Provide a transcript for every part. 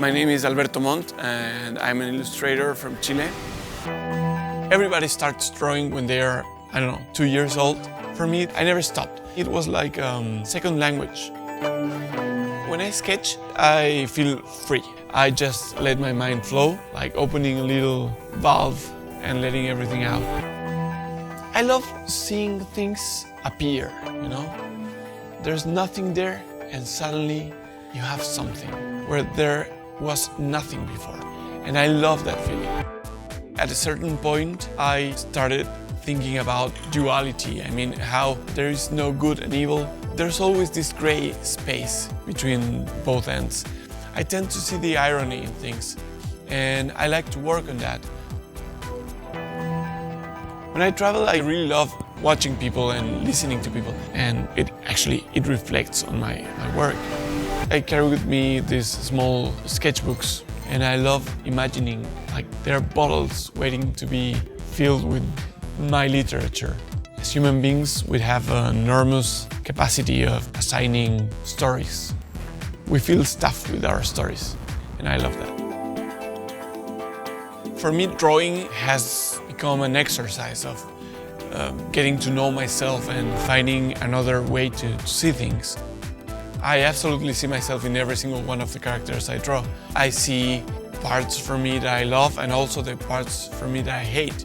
My name is Alberto Montt and I'm an illustrator from Chile. Everybody starts drawing when they are, I don't know, two years old. For me, I never stopped. It was like um, second language. When I sketch, I feel free. I just let my mind flow, like opening a little valve and letting everything out. I love seeing things appear, you know? There's nothing there and suddenly you have something where there was nothing before. And I love that feeling. At a certain point, I started thinking about duality. I mean, how there is no good and evil. There's always this gray space between both ends. I tend to see the irony in things, and I like to work on that. When I travel, I really love watching people and listening to people, and it actually it reflects on my, my work. I carry with me these small sketchbooks, and I love imagining like there are bottles waiting to be filled with my literature. As human beings, we have an enormous capacity of assigning stories. We feel stuffed with our stories, and I love that. For me, drawing has become an exercise of um, getting to know myself and finding another way to see things. I absolutely see myself in every single one of the characters I draw. I see parts for me that I love and also the parts for me that I hate.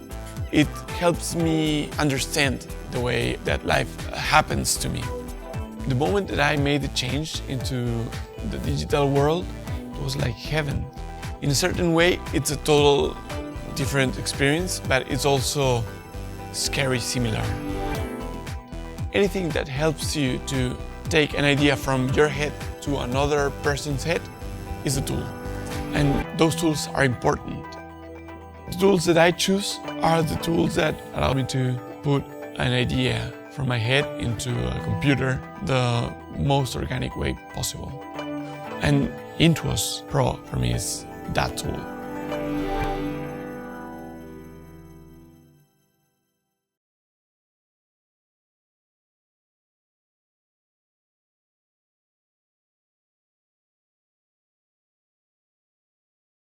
It helps me understand the way that life happens to me. The moment that I made the change into the digital world, it was like heaven. In a certain way, it's a total different experience, but it's also scary similar. Anything that helps you to take an idea from your head to another person's head is a tool. And those tools are important. The tools that I choose are the tools that allow me to put an idea from my head into a computer the most organic way possible. And Intuos Pro for me is that tool.